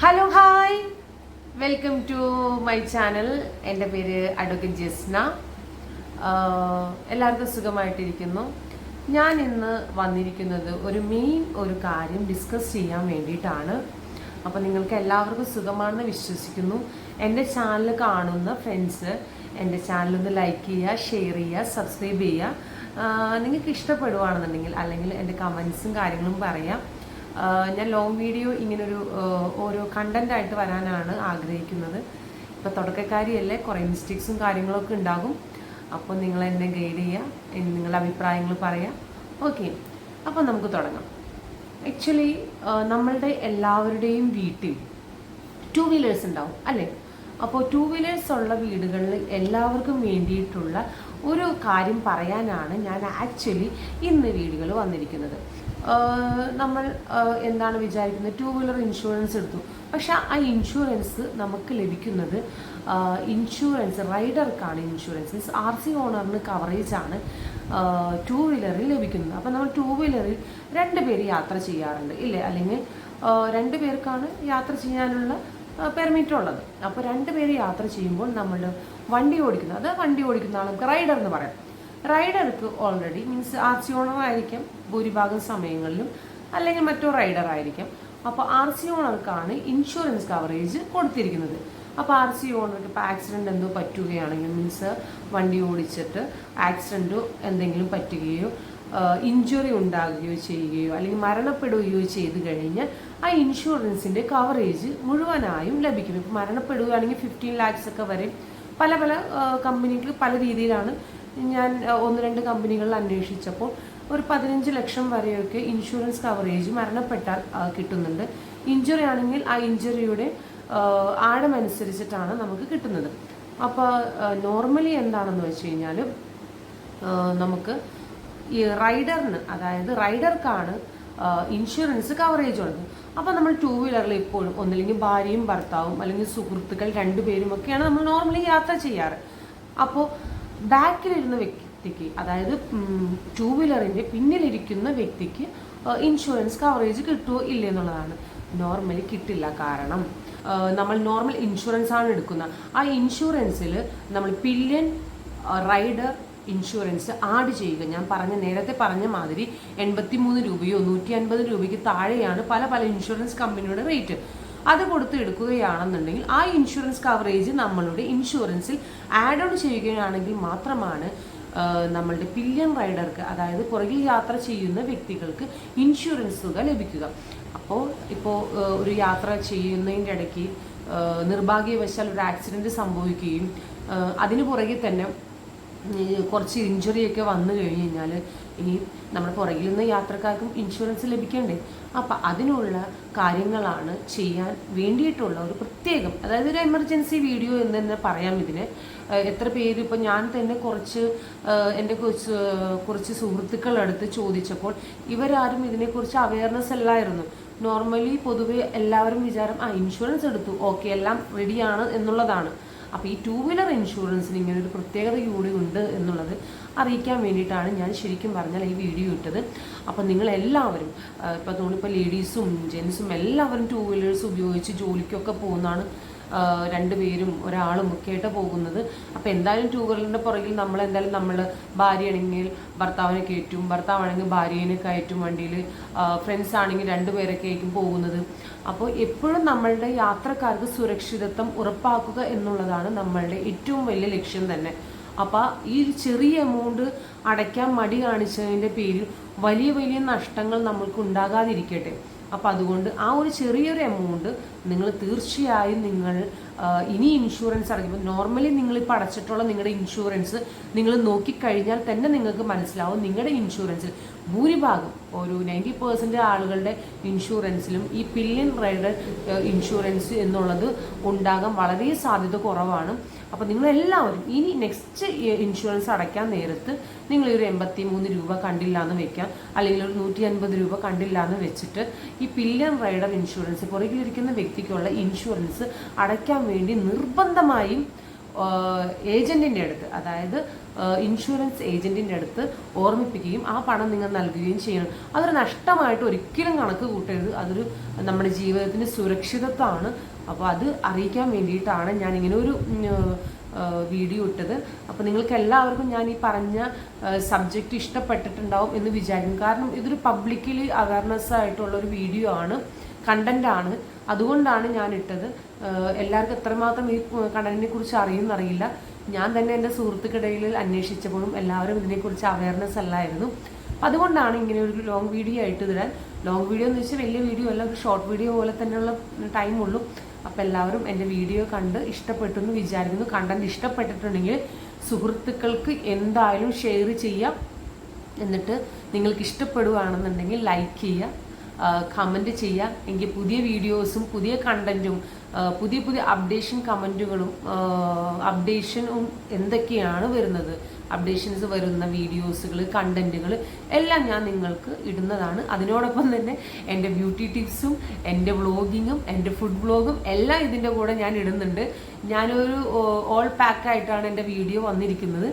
Hello hi welcome to my channel എന്റെ പേര് advocate Jasna. എല്ലാവർക്കും സുഖമായിട്ടിരിക്കുന്നു. ഞാൻ ഇന്ന് വന്നിരിക്കുന്നത് ഒരു മെയിൻ ഒരു കാര്യം ഡിസ്കസ് ചെയ്യാൻ വേണ്ടിയിട്ടാണ്. അപ്പോൾ നിങ്ങൾക്ക് എല്ലാവർക്കും സുഖമാണെന്ന് വിശ്വസിക്കുന്നു. എന്റെ ചാനൽ കാണുന്ന ഫ്രണ്ട്സ് എന്റെ ചാനൽ ഒന്ന് ലൈക്ക് ചെയ്യുക ഷെയർ ചെയ്യുക സബ്സ്ക്രൈബ് ചെയ്യുക. നിങ്ങൾക്ക് ഇഷ്ടപ്പെടുവാണെന്നുണ്ടെങ്കിൽ അല്ലെങ്കിൽ എന്റെ കമൻസും കാര്യങ്ങളും പറയാം. ഞാൻ ലോങ് വീഡിയോ ഇങ്ങനൊരു ഓരോ കണ്ടന്റ് ആയിട്ട് വരാനാണ് ആഗ്രഹിക്കുന്നത്. ഇപ്പോൾ തുടക്കക്കാരിയല്ലേ കുറേ മിസ്റ്റേക്സും കാര്യങ്ങളൊക്കെ ഉണ്ടാകും. അപ്പോൾ നിങ്ങൾ എന്നെ ഗൈഡ് ചെയ്യുക നിങ്ങളുടെ അഭിപ്രായങ്ങൾ പറയാം. ഓക്കെ അപ്പോൾ നമുക്ക് തുടങ്ങാം. ആക്ച്വലി നമ്മളുടെ എല്ലാവരുടെയും വീട്ടിൽ ടു വീലേഴ്സ് ഉണ്ടാവും അല്ലേ? അപ്പോൾ ടു വീലേഴ്സ് ഉള്ള വീടുകളിൽ എല്ലാവർക്കും വേണ്ടിയിട്ടുള്ള ഒരു കാര്യം പറയാനാണ് ഞാൻ ആക്ച്വലി ഇന്ന് വീടുകൾ വന്നിരിക്കുന്നത്. നമ്മൾ എന്താണ് വിചാരിക്കുന്നത്? ടു വീലർ ഇൻഷുറൻസ് എടുത്തു. പക്ഷെ ആ ഇൻഷുറൻസ് നമുക്ക് ലഭിക്കുന്നത് ഇൻഷുറൻസ് റൈഡർക്കാണ് ഇൻഷുറൻസ് മീൻസ് ആർ സി ഓണറിന് കവറേജ് ആണ് ടു വീലറിൽ ലഭിക്കുന്നത്. അപ്പം നമ്മൾ ടു വീലറിൽ രണ്ട് പേര് യാത്ര ചെയ്യാറുണ്ട് ഇല്ലേ? അല്ലെങ്കിൽ രണ്ട് പേർക്കാണ് യാത്ര ചെയ്യാനുള്ള പെർമിറ്റ് ഉള്ളത്. അപ്പോൾ രണ്ട് പേര് യാത്ര ചെയ്യുമ്പോൾ നമ്മൾ വണ്ടി ഓടിക്കുന്നത് അത് വണ്ടി ഓടിക്കുന്ന ആൾക്ക് റൈഡർ എന്ന് പറയാം. റൈഡർക്ക് already means R C owner ആയിരിക്കാം ഭൂരിഭാഗം സമയങ്ങളിലും അല്ലെങ്കിൽ മറ്റോ റൈഡർ ആയിരിക്കും. അപ്പോൾ ആർ സി ഓണർക്കാണ് ഇൻഷുറൻസ് കവറേജ് കൊടുത്തിരിക്കുന്നത്. അപ്പോൾ ആർ സി ഓണർക്ക് ഇപ്പോൾ ആക്സിഡന്റ് എന്തോ പറ്റുകയാണെങ്കിൽ മീൻസ് വണ്ടി ഓടിച്ചിട്ട് ആക്സിഡന്റോ എന്തെങ്കിലും പറ്റുകയോ ഇഞ്ചുറി ഉണ്ടാകുകയോ ചെയ്യുകയോ അല്ലെങ്കിൽ മരണപ്പെടുകയോ ചെയ്തു കഴിഞ്ഞാൽ ആ ഇൻഷുറൻസിന്റെ കവറേജ് മുഴുവനായും ലഭിക്കും. ഇപ്പോൾ മരണപ്പെടുകയാണെങ്കിൽ ഫിഫ്റ്റീൻ ലാക്സ് ഒക്കെ വരെ പല പല കമ്പനികൾ പല രീതിയിലാണ് ഞാൻ ഒന്ന് രണ്ട് കമ്പനികളിൽ അന്വേഷിച്ചപ്പോൾ ഒരു പതിനഞ്ച് ലക്ഷം വരെയൊക്കെ ഇൻഷുറൻസ് കവറേജ് മരണപ്പെട്ടാൽ കിട്ടുന്നുണ്ട്. ഇഞ്ചുറി ആണെങ്കിൽ ആ ഇഞ്ചുറിയുടെ ആഴമനുസരിച്ചിട്ടാണ് നമുക്ക് കിട്ടുന്നത്. അപ്പോൾ നോർമലി എന്താണെന്ന് വെച്ച് കഴിഞ്ഞാൽ നമുക്ക് ഈ റൈഡറിന് അതായത് റൈഡർക്കാണ് ഇൻഷുറൻസ് കവറേജ് ഉള്ളത്. അപ്പോൾ നമ്മൾ ടൂ വീലറിൽ എപ്പോഴും ഒന്നില്ലെങ്കിൽ ഭാര്യയും ഭർത്താവും അല്ലെങ്കിൽ സുഹൃത്തുക്കൾ രണ്ടുപേരും ഒക്കെയാണ് നമ്മൾ നോർമലി യാത്ര ചെയ്യാറ്. അപ്പോൾ ബാക്കിലിരുന്ന വ്യക്തിക്ക് അതായത് ടൂ വീലറിന്റെ പിന്നിലിരിക്കുന്ന വ്യക്തിക്ക് ഇൻഷുറൻസ് കവറേജ് കിട്ടുമോ ഇല്ലേ എന്നുള്ളതാണ്. നോർമലി കിട്ടില്ല. കാരണം നമ്മൾ നോർമൽ ഇൻഷുറൻസ് ആണ് എടുക്കുന്നത്. ആ ഇൻഷുറൻസിൽ നമ്മൾ പില്യൻ റൈഡർ ഇൻഷുറൻസ് ആഡ് ചെയ്യുക. ഞാൻ പറഞ്ഞ നേരത്തെ പറഞ്ഞ മാതിരി എൺപത്തി മൂന്ന് രൂപയോ നൂറ്റി അൻപത് രൂപയ്ക്ക് താഴെയാണ് പല പല ഇൻഷുറൻസ് കമ്പനിയുടെ റേറ്റ് അത് കൊടുത്ത് എടുക്കുകയാണെന്നുണ്ടെങ്കിൽ ആ ഇൻഷുറൻസ് കവറേജ് നമ്മളുടെ ഇൻഷുറൻസിൽ ആഡ് ഓൺ ചെയ്യുകയാണെങ്കിൽ മാത്രമാണ് നമ്മളുടെ പില്യൻ റൈഡർക്ക് അതായത് പുറകിൽ യാത്ര ചെയ്യുന്ന വ്യക്തികൾക്ക് ഇൻഷുറൻസ് തുക ലഭിക്കുക. അപ്പോൾ ഇപ്പോൾ ഒരു യാത്ര ചെയ്യുന്നതിന്റെ ഇടയ്ക്ക് നിർഭാഗ്യവശാൽ ഒരു ആക്സിഡന്റ് സംഭവിക്കുകയും അതിന് പുറകെ തന്നെ കുറച്ച് ഇഞ്ചുറിയൊക്കെ വന്നു കഴിഞ്ഞ് കഴിഞ്ഞാൽ ഇനി നമ്മുടെ പുറകിൽ നിന്ന് യാത്രക്കാർക്കും ഇൻഷുറൻസ് ലഭിക്കണ്ടേ? അപ്പം അതിനുള്ള കാര്യങ്ങളാണ് ചെയ്യാൻ വേണ്ടിയിട്ടുള്ള ഒരു പ്രത്യേകം അതായത് ഒരു എമർജൻസി വീഡിയോ എന്ന് തന്നെ പറയാം ഇതിന്. എത്ര പേര് ഇപ്പം ഞാൻ തന്നെ കുറച്ച് എന്റെ കുറച്ച് കുറച്ച് സുഹൃത്തുക്കളടുത്ത് ചോദിച്ചപ്പോൾ ഇവരാരും ഇതിനെക്കുറിച്ച് അവയർനെസ് അല്ലായിരുന്നു. നോർമലി പൊതുവെ എല്ലാവരും വിചാരം ആ ഇൻഷുറൻസ് എടുത്തു ഓക്കെ എല്ലാം റെഡിയാണ് എന്നുള്ളതാണ്. അപ്പോൾ ഈ ടൂ വീലർ ഇൻഷുറൻസിന് ഇങ്ങനെ ഒരു പ്രത്യേകത കൂടി ഉണ്ട് എന്നുള്ളത് അറിയിക്കാൻ വേണ്ടിയിട്ടാണ് ഞാൻ ശരിക്കും പറഞ്ഞാൽ ഈ വീഡിയോ ഇട്ടത്. അപ്പോൾ നിങ്ങൾ എല്ലാവരും ഇപ്പോൾ തോന്നിപ്പോൾ ലേഡീസും ജെൻസും എല്ലാവരും ടൂ വീലേഴ്സ് ഉപയോഗിച്ച് ജോലിക്കൊക്കെ പോകുന്നതാണ് രണ്ടുപേരും ഒരാളും ഒക്കെ ആയിട്ട് പോകുന്നത്. അപ്പോൾ എന്തായാലും ടൂ വീലറിന്റെ പുറകിൽ നമ്മൾ എന്തായാലും നമ്മൾ ഭാര്യയാണെങ്കിൽ ഭർത്താവിനെ കയറ്റും ഭർത്താവാണെങ്കിൽ ഭാര്യനെ കയറ്റും വണ്ടിയിൽ ഫ്രണ്ട്സ് ആണെങ്കിൽ രണ്ടുപേരൊക്കെ ആയിരിക്കും പോകുന്നത്. അപ്പോൾ എപ്പോഴും നമ്മളുടെ യാത്രക്കാർക്ക് സുരക്ഷിതത്വം ഉറപ്പാക്കുക എന്നുള്ളതാണ് നമ്മളുടെ ഏറ്റവും വലിയ ലക്ഷ്യം തന്നെ. അപ്പോൾ ഈ ചെറിയ എമൗണ്ട് അടയ്ക്കാൻ മടി കാണിച്ചതിന്റെ പേരിൽ വലിയ വലിയ നഷ്ടങ്ങൾ നമ്മൾക്ക് ഉണ്ടാകാതിരിക്കട്ടെ. അപ്പോൾ അതുകൊണ്ട് ആ ഒരു ചെറിയൊരു എമൗണ്ട് നിങ്ങൾ തീർച്ചയായും നിങ്ങൾ ഇനി ഇൻഷുറൻസ് അടയ്ക്കുമ്പോൾ നോർമലി നിങ്ങളിപ്പോൾ അടച്ചിട്ടുള്ള നിങ്ങളുടെ ഇൻഷുറൻസ് നിങ്ങൾ നോക്കിക്കഴിഞ്ഞാൽ തന്നെ നിങ്ങൾക്ക് മനസ്സിലാവും നിങ്ങളുടെ ഇൻഷുറൻസിൽ ഭൂരിഭാഗം ഒരു നയന്റി പേഴ്സന്റ് ആളുകളുടെ ഇൻഷുറൻസിലും ഈ പില്യൻ റൈഡർ ഇൻഷുറൻസ് എന്നുള്ളത് ഉണ്ടാകാൻ വളരെ സാധ്യത കുറവാണ്. അപ്പോൾ നിങ്ങളെല്ലാവരും ഇനി നെക്സ്റ്റ് ഇൻഷുറൻസ് അടയ്ക്കാൻ നേരത്ത് നിങ്ങൾ ഒരു എൺപത്തി മൂന്ന് രൂപ കണ്ടില്ല എന്ന് വെക്കാം അല്ലെങ്കിൽ ഒരു നൂറ്റി അൻപത് രൂപ കണ്ടില്ല എന്ന് വെച്ചിട്ട് ഈ പില്യൻ റൈഡർ ഇൻഷുറൻസ് പുറകിലിരിക്കുന്ന വ്യക്തിക്കുള്ള ഇൻഷുറൻസ് അടയ്ക്കാൻ വേണ്ടി നിർബന്ധമായും ഏജന്റിന്റെ അടുത്ത് അതായത് ഇൻഷുറൻസ് ഏജന്റിന്റെ അടുത്ത് ഓർമ്മിപ്പിക്കുകയും ആ പണം നിങ്ങൾ നൽകുകയും ചെയ്യണം. അതൊരു നഷ്ടമായിട്ട് ഒരിക്കലും കണക്ക് കൂട്ടരുത്. അതൊരു നമ്മുടെ ജീവിതത്തിന്റെ സുരക്ഷിതത്വമാണ്. അപ്പോൾ അത് അറിയിക്കാൻ വേണ്ടിയിട്ടാണ് ഞാൻ ഇങ്ങനെ ഒരു വീഡിയോ ഇട്ടത്. അപ്പോൾ നിങ്ങൾക്ക് എല്ലാവർക്കും ഞാൻ ഈ പറഞ്ഞ സബ്ജക്റ്റ് ഇഷ്ടപ്പെട്ടിട്ടുണ്ടാവും എന്ന് വിചാരിക്കും. കാരണം ഇതൊരു പബ്ലിക്കലി അവയർനെസ് ആയിട്ടുള്ള ഒരു വീഡിയോ ആണ് കണ്ടന്റ് ആണ്. അതുകൊണ്ടാണ് ഞാൻ ഇട്ടത് എല്ലാവർക്കും എത്രമാത്രം ഈ കണ്ടന്റിനെ കുറിച്ച് അറിയുമെന്നറിയില്ല. ഞാൻ തന്നെ എന്റെ സുഹൃത്തുക്കിടയിൽ അന്വേഷിച്ചപ്പോഴും എല്ലാവരും ഇതിനെക്കുറിച്ച് അവയർനെസ് അല്ലായിരുന്നു. അതുകൊണ്ടാണ് ഇങ്ങനെ ഒരു ലോങ് വീഡിയോ ആയിട്ട് ഇതിടാൻ. ലോങ് വീഡിയോ എന്ന് വെച്ചാൽ വലിയ വീഡിയോ അല്ല ഒരു ഷോർട്ട് വീഡിയോ പോലെ തന്നെയുള്ള ടൈമുള്ളൂ അപ്പം എല്ലാവരും എന്റെ വീഡിയോ കണ്ട് ഇഷ്ടപ്പെട്ടു എന്ന് വിചാരിക്കുന്നു. കണ്ടന്റ് ഇഷ്ടപ്പെട്ടിട്ടുണ്ടെങ്കിൽ സുഹൃത്തുക്കൾക്ക് എന്തായാലും ഷെയർ ചെയ്യാം. എന്നിട്ട് നിങ്ങൾക്ക് ഇഷ്ടപ്പെടുകയാണെന്നുണ്ടെങ്കിൽ ലൈക്ക് ചെയ്യുക. കമന്റ് ചെയ്യുക എങ്കിൽ പുതിയ വീഡിയോസും പുതിയ കണ്ടന്റും പുതിയ പുതിയ അപ്ഡേഷൻ കമന്റുകളും അപ്ഡേഷനും എന്തൊക്കെയാണ് വരുന്നത്? അപ്ഡേഷൻസ് വരുന്ന വീഡിയോസുകൾ കണ്ടന്റുകൾ എല്ലാം ഞാൻ നിങ്ങൾക്ക് ഇടുന്നതാണ്. അതിനോടൊപ്പം തന്നെ എന്റെ ബ്യൂട്ടി ടിപ്സും എന്റെ വ്ളോഗിങ്ങും എന്റെ ഫുഡ് വ്ളോഗും എല്ലാം ഇതിന്റെ കൂടെ ഞാൻ ഇടുന്നുണ്ട്. ഞാനൊരു ഓൾ പാക്കായിട്ടാണ് എന്റെ വീഡിയോ വന്നിരിക്കുന്നത്.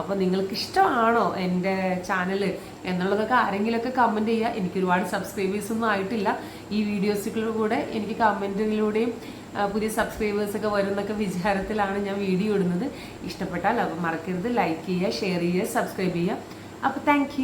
അപ്പോൾ നിങ്ങൾക്ക് ഇഷ്ടമാണോ എന്റെ ചാനൽ എന്നുള്ളതൊക്കെ ആരെങ്കിലുമൊക്കെ കമന്റ് ചെയ്യുക. എനിക്ക് ഒരുപാട് സബ്സ്ക്രൈബേഴ്സ് ഒന്നും ആയിട്ടില്ല. ഈ വീഡിയോസുകളിലൂടെ എനിക്ക് കമന്റിലൂടെയും പുതിയ സബ്സ്ക്രൈബേഴ്സ് ഒക്കെ വരുന്നൊക്കെ വിചാരത്തിലാണ് ഞാൻ വീഡിയോ ഇടുന്നത്. ഇഷ്ടപ്പെട്ടാൽ അപ്പോൾ മറക്കരുത്. ലൈക്ക് ചെയ്യുക ഷെയർ ചെയ്യുക സബ്സ്ക്രൈബ് ചെയ്യുക. അപ്പോൾ താങ്ക്